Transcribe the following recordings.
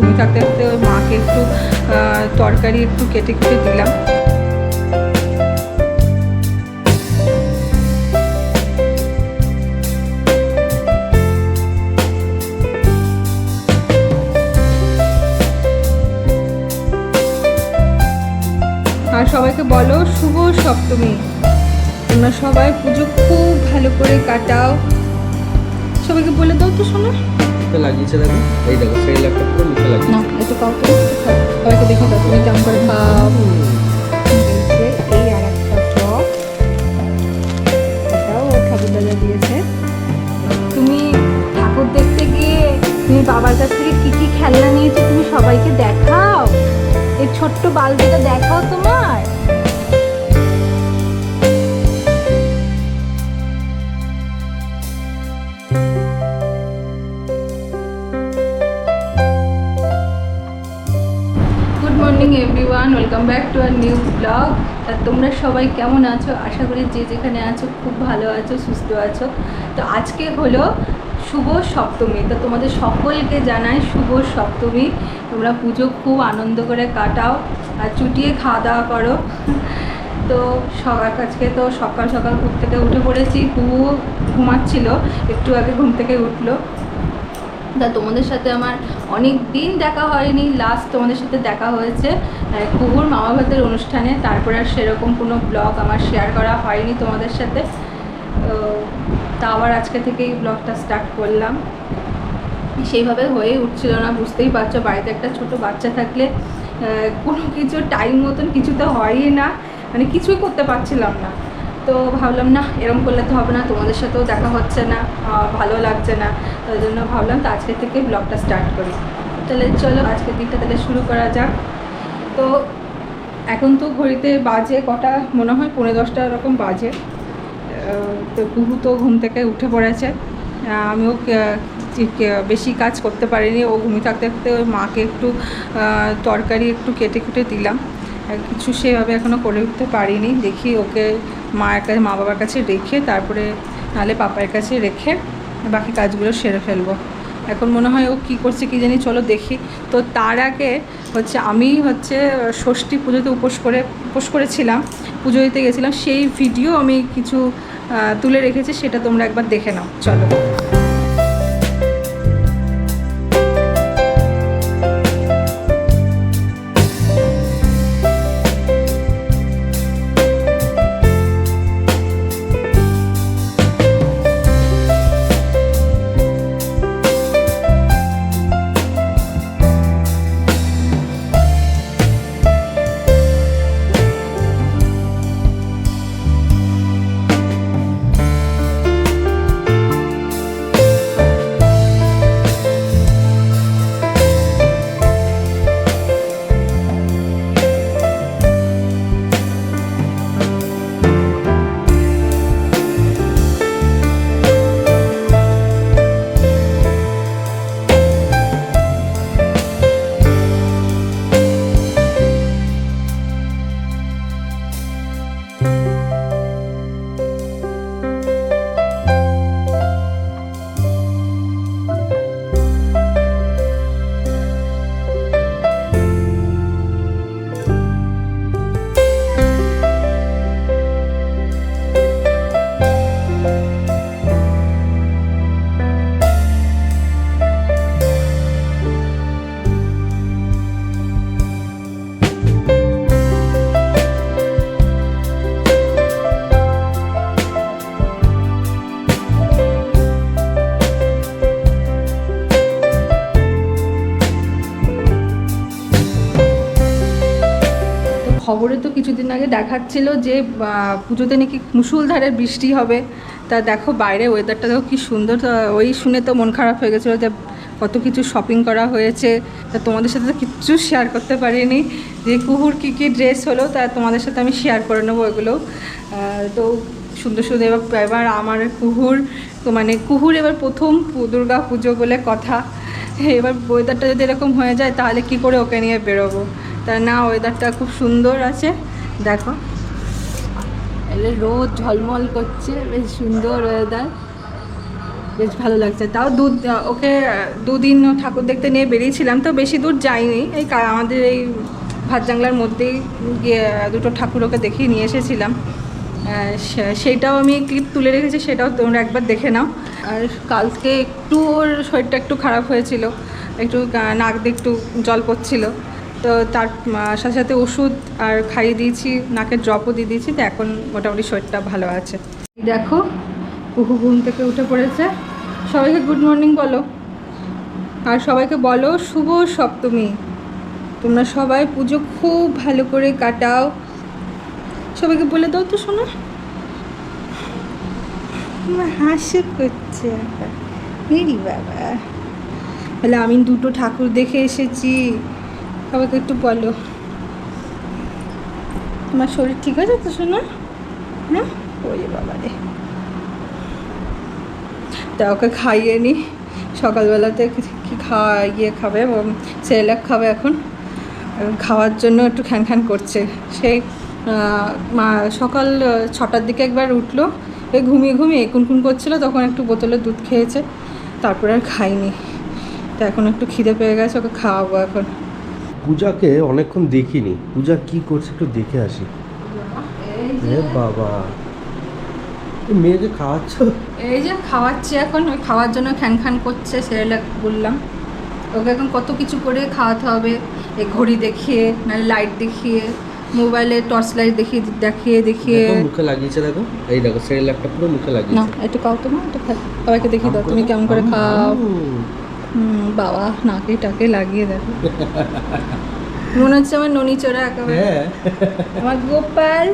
ঘুমিয়ে থাকতে থাকতে ওই মাকে একটু তরকারি একটু কেটে কেটে দিলাম। আর সবাইকে বলো, শুভ সপ্তমী। তোমরা সবাই পুজো খুব ভালো করে কাটাও। সবাইকে বলে দাও তো শোনো। মুখে লাগিয়েছে দেখো। এই দেখো সেই ল্যাপটপ করে মুখে লাগিয়েছে। না একটু কাউকে সবাইকে দেখে দাও তুমি কেমন করে খাও এই আর একটা চপ এটাও ওর ঠাকুর দিয়েছে। তুমি ঠাকুর দেখতে গিয়ে তুমি বাবার কাছ থেকে কি কি খেলনা নিয়েছো তুমি সবাইকে দেখাও। এই ছোট্ট বালতিটা সবাই কেমন আছো? আশা করি যে যেখানে আছো খুব ভালো আছো, সুস্থ আছো। তো আজকে হলো শুভ সপ্তমী। তো তোমাদের সকলকে জানাই শুভ সপ্তমী। তোমরা পুজো খুব আনন্দ করে কাটাও আর চুটিয়ে খাওয়া দাওয়া করো। তো সকাল আজকে তো সকাল সকাল ঘুম থেকে উঠে পড়েছি কুহু ঘুমাচ্ছিল, একটু আগে ঘুম থেকে উঠল। তা তোমাদের সাথে আমার অনেক দিন দেখা হয়নি লাস্ট তোমাদের সাথে দেখা হয়েছে। কুহুর মামা ভাতের অনুষ্ঠানে, তারপরে আর সেরকম কোনো ব্লগ আমার শেয়ার করা হয়নি তোমাদের সাথে। তা আবার আজকে থেকেই ব্লগটা স্টার্ট করলাম। সেইভাবে হয়ে উঠছিল না, বুঝতেই পারছ, বাড়িতে একটা ছোট বাচ্চা থাকলে কোনো কিছু টাইম মতন কিছু তো হয়ই না। মানে কিছুই করতে পারছিলাম না। তো ভাবলাম, না এরকম করলে তো হবে না, তোমাদের সাথেও দেখা হচ্ছে না ভালো লাগছে না। তাই জন্য ভাবলাম, তো আজকে থেকে ব্লগটা স্টার্ট করি। তাহলে চলো, আজকের দিনটা তাহলে শুরু করা যাক। তো এখন তো ঘড়িতে বাজে কটা? মনে হয় পনেরো দশটা এরকম বাজে। তো কুহু তো ঘুম থেকে উঠে পড়েছে। আমিও বেশি কাজ করতে পারিনি। ও ঘুমিয়ে থাকতে থাকতে ওই মাকে একটু তরকারি একটু কেটে কেটে দিলাম। কিছু সেভাবে এখনও করে উঠতে পারিনি। দেখি ওকে মায়ের কাছে, মা বাবার কাছে রেখে, তারপরে নাহলে পাপার কাছে রেখে বাকি কাজগুলো সেরে ফেলব। এখন মনে হয় ও কি করছে কি জানি, চলো দেখি। তো তার আগে হচ্ছে আমি হচ্ছে ষষ্ঠী পুজোতে উপোস করে, উপোস করেছিলাম পুজো দিতে গেছিলাম। সেই ভিডিও আমি কিছু তুলে রেখেছি, সেটা তোমরা একবার দেখে নাও। চলো। খবরে তো কিছুদিন আগে দেখাচ্ছিল যে পুজোতে নাকি মুসুলধারে বৃষ্টি হবে। তা দেখো বাইরে ওয়েদারটা দেখো কি সুন্দর। ওই শুনে তো মন খারাপ হয়ে গেছিল যে কত কিছু শপিং করা হয়েছে। তা তোমাদের সাথে তো কিচ্ছু শেয়ার করতে পারিনি। যে কুহুর কী কী ড্রেস হলো তা তোমাদের সাথে আমি শেয়ার করে নেব আহ, তো সুন্দর সুন্দর এবার এবার আমার কুহুর তো মানে কুহুর এবার প্রথম দুর্গা পুজো বলে কথা। এবার ওয়েদারটা যদি এরকম হয়ে যায় তাহলে কি করে ওকে নিয়ে বেরোবো? তা না ওয়েদারটা খুব সুন্দর আছে দেখো। এলে রোদ ঝলমল করছে বেশ সুন্দর ওয়েদার বেশ ভালো লাগছে। তাও দু ওকে দুদিন ঠাকুর দেখতে নিয়ে বেরিয়েছিলাম তো বেশি দূর যাইনি। এই আমাদের এই ভাতজাংলার মধ্যেই গিয়ে দুটো ঠাকুর ওকে দেখিয়ে নিয়ে এসেছিলাম। আহ, সে- সেইটাও আমি ক্লিপ তুলে রেখেছি সেটাও তোমরা একবার দেখে নাও। আর কালকে একটু ওর শরীরটা একটু খারাপ হয়েছিল একটু নাক দিয়ে একটু জল পড়ছিল। তো তার সাথে সাথে ওষুধ আর খাইয়ে দিয়েছি, নাকের ড্রপও দিয়ে দিয়েছি, তো এখন মোটামুটি শরীরটা ভালো আছে। দেখো কুহু ঘুম থেকে উঠে পড়েছে। সবাইকে গুড মর্নিং বলো। আর সবাইকে বলো, শুভ সপ্তমী। তোমরা সবাই পুজো খুব ভালো করে কাটাও। সবাইকে বলে দাও তো শোনো। হাসি করছে বাবা। বলে, আমি দুটো ঠাকুর দেখে এসেছি। সবাইকে একটু বলো। তোমার শরীর ঠিক আছে তো শোনো হ্যাঁ ওই বাবা রে তা ওকে খাইয়ে নি। সকালবেলাতে কি- খাওয়া ইয়ে খাবে সেরেলাক খাবে এখন। খাওয়ার জন্য একটু খ্যান খ্যান করছে। সেই মা, সকাল ছটার দিকে একবার উঠল। এই ঘুমিয়ে ঘুমিয়ে কুনকুন করছিল, তখন একটু বোতলে দুধ খেয়েছে। তারপরে আর খাইনি। তো এখন একটু খিদে পেয়ে গেছে, ওকে খাওয়াবো এখন। পূজাকে অনেকক্ষণ দেখিনি। পূজা কি করছে একটু দেখে আসি। এ বাবা। মেয়েকে খাওয়াচ্ছ? এই যে খাওয়াচ্ছি এখন। ওই খাওয়ার জন্য খ্যান খ্যান করছে সেরেলাক বললাম। ওকে এখন কত কিছু করে খাওয়াতে হবে। এই ঘড়ি দেখিয়ে নাহলে লাইট দেখিয়ে মোবাইলে টর্চ লাইট দেখিয়ে দেখিয়ে দেখিয়ে। মুখে লাগিয়েছে দেখো। এই দেখো সেরেলাকটা পুরো মুখে না একটু খাও তো মা একটু খাও। সবাইকে দেখিয়ে দাও তুমি কেমন করে খাও। বাবা নাকে টাকে লাগিয়ে দেখো। মনে হচ্ছে আমার ননি চোরা একেবারে হ্যাঁ আমার গোপাল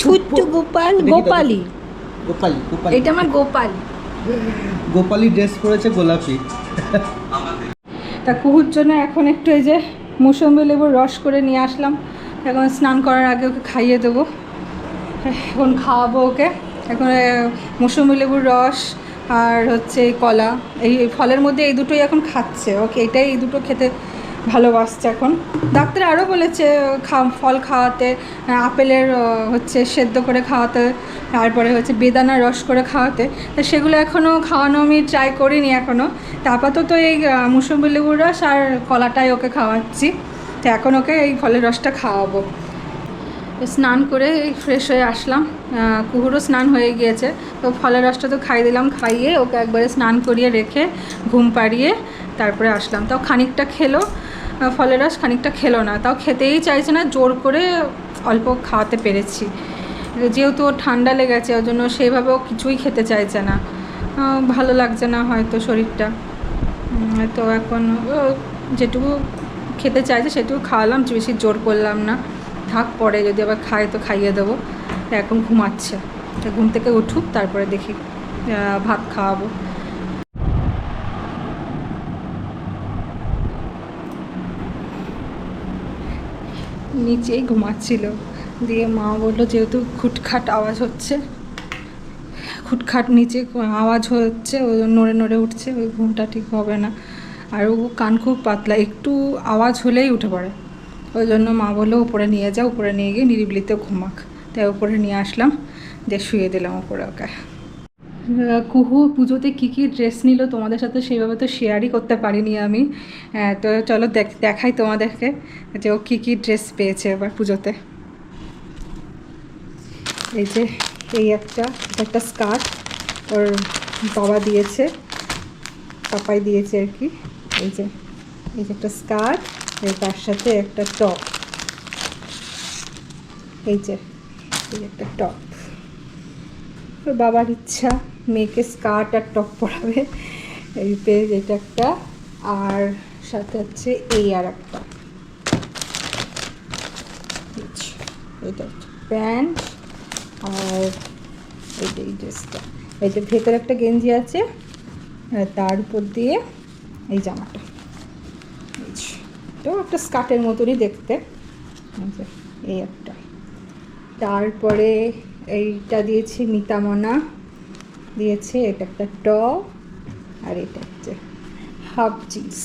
ছোট্ট গোপাল গোপালি। গোপালি গোপালি। এটা আমার গোপাল। গোপালি ড্রেস পরেছে গোলাপি। তা কুহুর জন্য এখন একটু এই যে মৌসুম্বি লেবুর রস করে নিয়ে আসলাম। এখন স্নান করার আগে ওকে খাইয়ে দেবো। এখন খাওয়াবো ওকে। এখন মৌসুম্বি লেবুর রস আর হচ্ছে কলা, এই ফলের মধ্যে এই দুটোই এখন খাচ্ছে। ওকে, এটাই এই দুটো খেতে ভালোবাসছে এখন। ডাক্তার আরও বলেছে, খা, ফল খাওয়াতে, আপেলের হচ্ছে সেদ্ধ করে খাওয়াতে, তারপরে হচ্ছে বেদানার রস করে খাওয়াতে। তা সেগুলো এখনও খাওয়ানো আমি ট্রাই করিনি এখনও তা আপাতত এই মুসম্বি লেবুর রস আর কলাটাই ওকে খাওয়াচ্ছি। তো এখন ওকে এই ফলের রসটা খাওয়াবো। স্নান করে ফ্রেশ হয়ে আসলাম। কুহুরও স্নান হয়ে গিয়েছে। তো ফলের রসটা তো খাইয়ে দিলাম, খাইয়ে ওকে একবারে স্নান করিয়ে রেখে ঘুম পাড়িয়ে তারপরে আসলাম। তাও খানিকটা খেলো ফলের রস খানিকটা খেলো না। তাও খেতেই চাইছে না, জোর করে অল্প খাওয়াতে পেরেছি। যেহেতু ঠান্ডা লেগেছে, ওর জন্য সেইভাবে ও কিছুই খেতে চাইছে না। ভালো লাগছে না হয়তো শরীরটা। তো এখন যেটুকু খেতে চাইছে, সেটুকু খাওয়ালাম, বেশি জোর করলাম না। থাক, পরে যদি আবার খায় তো খাইয়ে দেবো। এখন ঘুমাচ্ছে। ঘুম থেকে উঠুক, তারপরে দেখি ভাত খাওয়াবো। নিচেই ঘুমাচ্ছিল। দিয়ে মা বলল, যেহেতু খুটখাট আওয়াজ হচ্ছে, খুটখাট নিচে আওয়াজ হচ্ছে ও নড়ে নড়ে উঠছে, ওই ঘুমটা ঠিক হবে না। আর ও কান খুব পাতলা, একটু আওয়াজ হলেই উঠে পড়ে। ওই জন্য মা বলল, উপরে নিয়ে যাও, উপরে নিয়ে গিয়ে নিরিবিলিতে ঘুমাক। তাই উপরে নিয়ে আসলাম, দিয়ে শুয়ে দিলাম উপরে ওকে। কুহু পুজোতে কী কী ড্রেস নিল তোমাদের সাথে সেইভাবে তো শেয়ারই করতে পারিনি আমি। তো চলো দেখ- দেখাই তোমাদেরকে যে ও কী কী ড্রেস পেয়েছে এবার পুজোতে। এই যে, এই একটা একটা স্কার্ট ওর বাবা দিয়েছে, পাপাই দিয়েছে আর কি। এই যে এই যে একটা স্কার্ট এই তার সাথে একটা টপ এই যে, এই একটা টপ ওর বাবার ইচ্ছা, মেয়েকে স্কার্ট আর টপ পরাবে। এই পেজ এটা একটা। আর সাথে হচ্ছে এই আর একটা। এটা প্যান্ট আর যে এই ড্রেসটা এই যে ভেতরে একটা গেঞ্জি আছে তার উপর দিয়ে এই জামাটা। এটাও একটা স্কার্টের মতনই দেখতে। এই একটা। তারপরে এইটা দিয়েছি মিতামনা। দিয়েছে, এটা একটা টপ। আর এটা হচ্ছে হাফ জিন্স।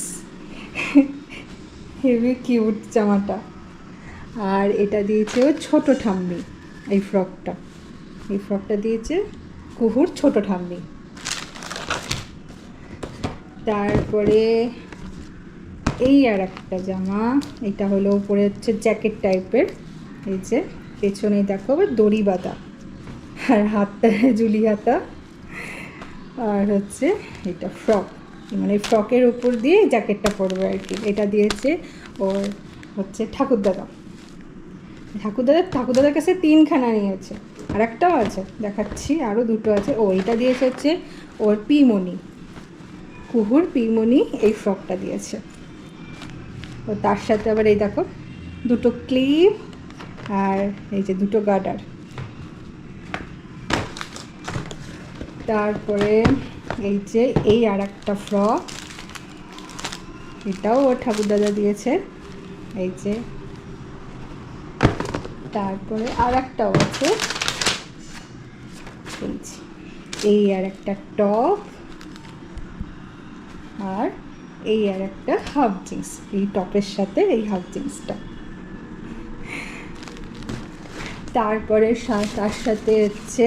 হেভি কিউট জামাটা। আর এটা দিয়েছে ও ছোট ঠাম্মি, এই ফ্রকটা। এই ফ্রকটা দিয়েছে কুহুর ছোট ঠাম্মি। তারপরে এই আর একটা জামা। এটা হলো উপরে হচ্ছে জ্যাকেট টাইপের এই যে পেছনে দেখো দড়ি বাঁধা। আর হাতটা জুলি হাতা। আর হচ্ছে এটা ফ্রক মানে ফ্রকের উপর দিয়ে জ্যাকেটটা পরবে আর কি। এটা দিয়েছে ওর হচ্ছে ঠাকুরদাদা ঠাকুরদাদা ঠাকুরদাদার কাছে তিনখানা নিয়েছে। আর একটাও আছে, দেখাচ্ছি। আরও দুটো আছে। ও, এটা দিয়েছে হচ্ছে ওর পিমণি কুহুর পিমণি এই ফ্রকটা দিয়েছে। ও তার সাথে আবার এই দেখো, দুটো ক্লিপ আর এই যে দুটো গার্ডার তারপরে এই যে এই আর একটা ফ্রক, এটাও ওর ঠাকুরদাদা দিয়েছে। এই যে তারপরে আর একটাও আছে। এই আর একটা টপ আর এই আর একটা হাফ জিন্স এই টপের সাথে এই হাফ জিন্সটা তারপরে তার সাথে হচ্ছে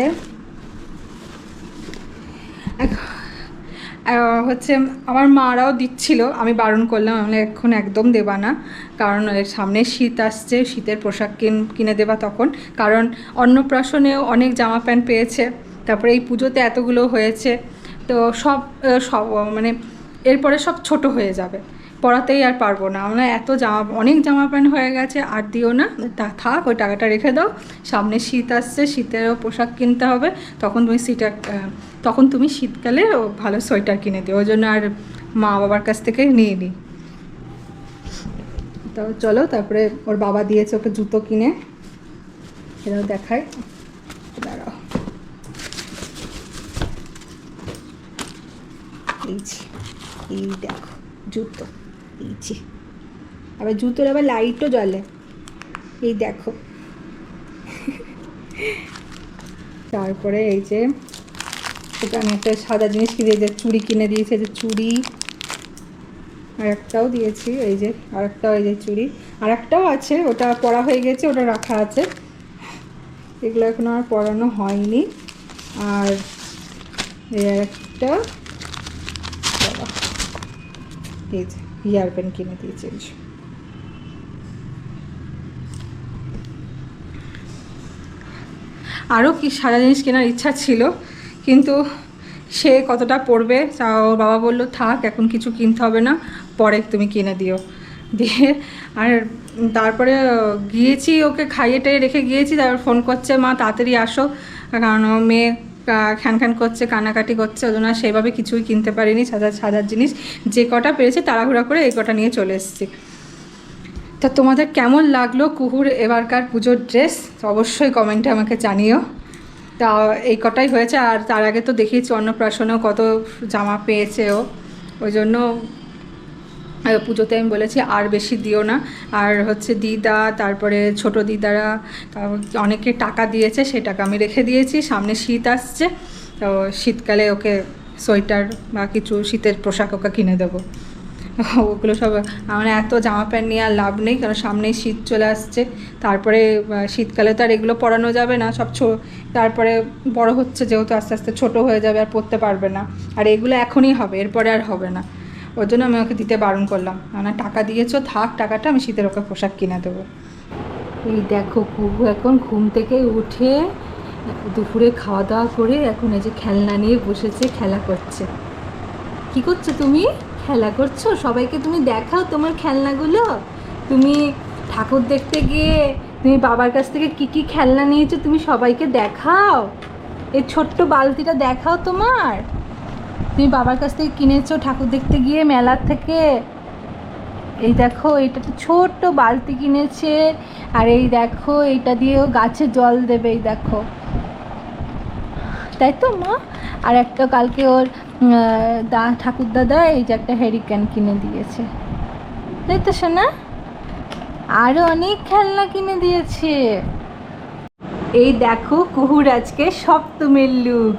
হচ্ছে আমার মারাও দিচ্ছিল, আমি বারণ করলাম, আমি এখন একদম দেবা না। কারণ সামনে শীত আসছে, শীতের পোশাক কিন, কিনে দেবা তখন। কারণ অন্নপ্রাশনেও অনেক জামা প্যান্ট পেয়েছে। তারপরে এই পুজোতে এতগুলো হয়েছে। তো সব সব মানে এরপরে সব ছোট হয়ে যাবে। পড়াতেই আর পারব না। আমরা এত জামা, অনেক জামা প্যান্ট হয়ে গেছে, আর দিও না। থাক, ওই টাকাটা রেখে দাও। সামনে শীত আসছে, শীতেরও পোশাক কিনতে হবে। তখন তুমি শীটা তখন তুমি শীতকালে ভালো সোয়েটার কিনে দিও। ওই জন্য আর মা বাবার কাছ থেকে নিয়ে নিই তো চলো, তারপরে ওর বাবা দিয়েছে ওকে জুতো কিনে। এটাও দেখায় দাঁড়াও। এই এই দেখো জুতো, এই যে। আবার জুতোর আবার লাইটও জ্বলে। এই দেখো। তারপরে এই যে আমি একটা সাদা জিনিস কিনে যে চুড়ি কিনে দিয়েছে যে চুড়ি। আর একটাও দিয়েছি, এই যে, আর একটাও এই যে চুড়ি। আর একটাও আছে, ওটা পরা হয়ে গেছে, ওটা রাখা আছে। এগুলো এখনও আর পরানো হয়নি। আর একটা এই যে ইয়ার পেন কিনে দিয়েছে আরও কি সারা জিনিস কেনার ইচ্ছা ছিল, কিন্তু সে কতটা পড়বে তা ওর বাবা বলল, থাক, এখন কিছু কিনতে হবে না, পরে তুমি কিনে দিও। দিয়ে আর তারপরে গিয়েছি ওকে খাইয়ে টাইয়ে রেখে গিয়েছি, তারপর ফোন করছে, মা, তাড়াতাড়ি আসো। কারণ মেয়ে খ্যান খ্যান করছে, কানাকাটি করছে ওই জন্য সেভাবে কিছুই কিনতে পারিনি, সাদা সাদার জিনিস। যে কটা পেরেছে তাড়াহুড়া করে এই কটা নিয়ে চলে এসেছি। তা তোমাদের কেমন লাগল কুহুর এবারকার পুজোর ড্রেস? অবশ্যই কমেন্টে আমাকে জানিও। তা এই কটাই হয়েছে, আর তার আগে তো দেখিয়েছি অন্নপ্রাশনেও কত জামা পেয়েছে ও। ওই জন্য পুজোতে আমি বলেছি আর বেশি দিও না। আর হচ্ছে দিদা, তারপরে ছোট দিদারা অনেকে টাকা দিয়েছে সেই টাকা আমি রেখে দিয়েছি। সামনে শীত আসছে, তো শীতকালে ওকে সোয়েটার বা কিছু শীতের পোশাক ওকে কিনে দেবো। ওগুলো সব আমার এত জামা প্যান্ট নিয়ে আর লাভ নেই, কারণ সামনেই শীত চলে আসছে। তারপরে শীতকালে তো আর এগুলো পরানো যাবে না, সব ছো, তারপরে বড় হচ্ছে যেহেতু আস্তে আস্তে ছোট হয়ে যাবে, আর পরতে পারবে না। আর এগুলো এখনই হবে, এরপরে আর হবে না। ওর জন্য আমি ওকে দিতে বারণ করলাম। না টাকা দিয়েছ, থাক, টাকাটা আমি শীতের ওকে পোশাক কিনে দেবো। এই দেখো কুহু এখন ঘুম থেকে উঠে দুপুরে খাওয়া দাওয়া করে এখন এই যে খেলনা নিয়ে বসেছে, খেলা করছে। কি করছ তুমি? খেলা করছ? সবাইকে তুমি দেখাও তোমার খেলনাগুলো। তুমি ঠাকুর দেখতে গিয়ে তুমি বাবার কাছ থেকে কি কি খেলনা নিয়েছো তুমি সবাইকে দেখাও। এই ছোট্ট বালতিটা দেখাও তোমার। তুমি বাবার কাছ থেকে কিনেছো ঠাকুর দেখতে গিয়ে মেলার থেকে? এই দেখো, এটা তো ছোট্ট বালতি কিনেছে। আর এই দেখো এইটা দিয়েও গাছে জল দেবে, এই দেখো। তাই তো, মা? আর একটা কালকে ওর দা, ঠাকুর দাদা এই যে একটা হ্যারিকেন কিনে দিয়েছে। তাই তো শোনা আরও অনেক খেলনা কিনে দিয়েছে। এই দেখো, কুহুর আজকে সপ্তমের লুক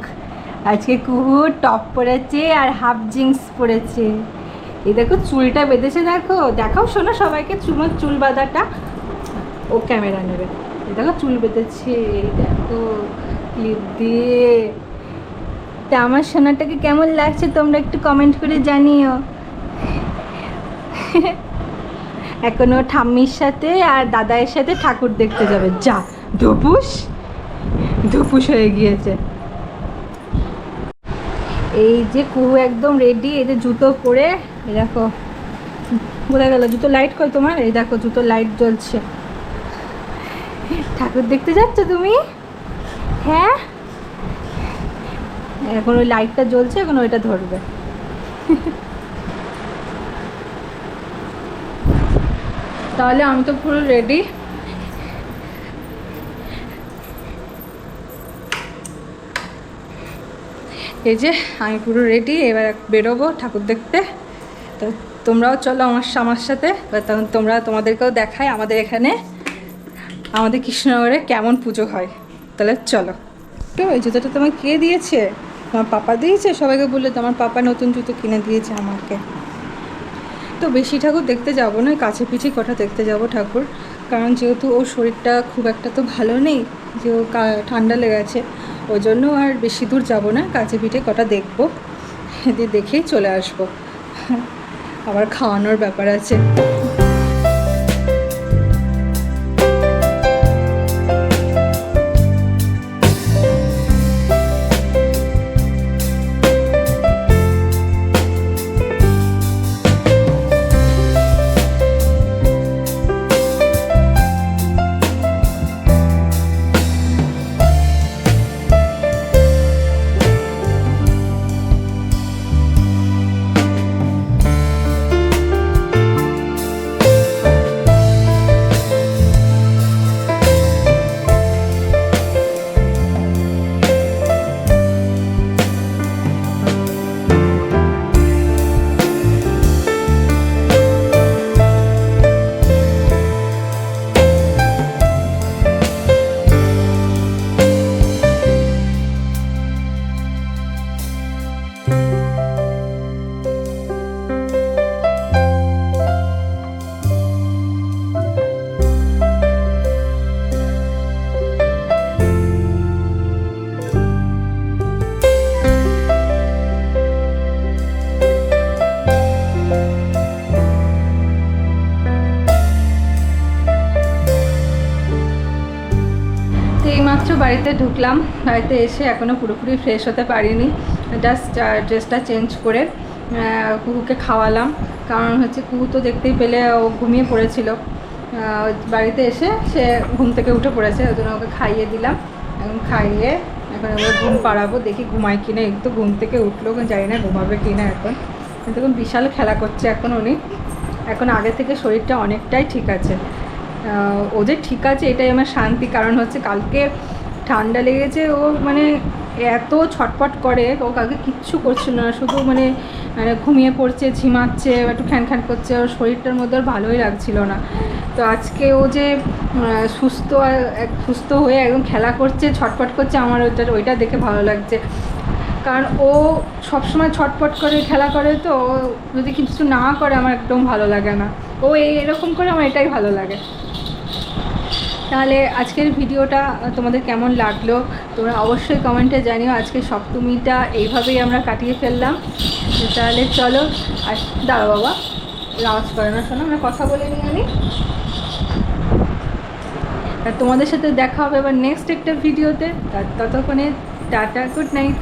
আজকে কুহুর টপ পরেছে আর হাফ জিন্স পরেছে। এই দেখো চুলটা বেঁধেছে, দেখো। দেখাও শোনো সবাইকে চুল চুল বাঁধাটা। ও ক্যামেরা নেবে। এই দেখো চুল বেঁধেছে দেখো ক্লিপ দিয়ে। তা আমার সোনাটাকে কেমন লাগছে তোমরা একটু কমেন্ট করে জানিও। এখন ও ঠাম্মির সাথে আর দাদায়ের সাথে ঠাকুর দেখতে যাবে। যা, ধুপুস। ধুপুস হয়ে গিয়েছে। এই যে কুহু একদম রেডি এই যে জুতো পরে, এই দেখো, বোঝা গেল, জুতো লাইট কই তোমার? এই দেখো, জুতো লাইট জ্বলছে। ঠাকুর দেখতে যাচ্ছ তুমি? হ্যাঁ? এখন ওই লাইটটা জ্বলছে, এখন ওইটা ধরবে। তাহলে আমি তো পুরো রেডি এই যে, আমি পুরো রেডি এবার বেরোবো ঠাকুর দেখতে। তো তোমরাও চলো আমার আমার সাথে। তখন তোমরা তোমাদেরকেও দেখায় আমাদের এখানে। আমাদের কৃষ্ণনগরে কেমন পুজো হয়। তাহলে চলো। তো ওই জুতোটা তোমার কে দিয়েছে? তোমার পাপা দিয়েছে? সবাইকে বললে তোমার পাপা নতুন জুতো কিনে দিয়েছে আমাকে। তো বেশি ঠাকুর দেখতে যাব না, কাছে পিঠে কটা দেখতে যাব ঠাকুর। কারণ যেহেতু ওর শরীরটা খুব একটা তো ভালো নেই, যে ও ঠান্ডা লেগেছে, ওই জন্য আর বেশি দূর যাব না কাছে পিঠে কটা দেখব দিয়ে দেখেই চলে আসব। আবার খাওয়ানোর ব্যাপার আছে। ঢুকলাম, বাড়িতে এসে এখনও পুরোপুরি ফ্রেশ হতে পারিনি। জাস্ট ড্রেসটা চেঞ্জ করে কুকুকে খাওয়ালাম। কারণ হচ্ছে কুকু তো দেখতেই পেলে ও ঘুমিয়ে পড়েছিল। বাড়িতে এসে সে ঘুম থেকে উঠে পড়েছে, ওই ওকে খাইয়ে দিলাম। এখন খাইয়ে এখন ওকে ঘুম পাড়াবো, দেখি ঘুমায় কিনা একটু ঘুম থেকে উঠল জানি না ঘুমাবে কিনা এখন। কিন্তু এখন বিশাল খেলা করছে এখন উনি। এখন আগে থেকে শরীরটা অনেকটাই ঠিক আছে। ও যে ঠিক আছে এটাই আমার শান্তি। কারণ হচ্ছে কালকে ঠান্ডা লেগেছে, ও মানে এত ছটপট করে, ও কাউকে কিচ্ছু করছিল না, শুধু মানে মানে ঘুমিয়ে পড়ছে, ঝিমাচ্ছে, একটু খ্যান খ্যান করছে, ওর শরীরটার মধ্যে ওর ভালোই লাগছিল না। তো আজকে ও যে সুস্থ আর- সুস্থ হয়ে একদম খেলা করছে, ছটপট করছে, আমার ওইটা ওইটা দেখে ভালো লাগছে। কারণ ও সবসময় ছটপট করে, খেলা করে তো, ও যদি কিছু না করে, আমার একদম ভালো লাগে না। ও এরকম করে, আমার এটাই ভালো লাগে। তাহলে আজকের ভিডিওটা তোমাদের কেমন লাগল? তোমরা অবশ্যই কমেন্টে জানিও আজকে সপ্তমীটা এইভাবেই আমরা কাটিয়ে ফেললাম। তাহলে চলো, আর দাঁড়া বাবা আওয়াজ করে না, শোনো, আমরা কথা বলে নিই আমি তোমাদের সাথে দেখা হবে আবার নেক্সট একটা ভিডিওতে। ততক্ষণে টাটা গুড নাইট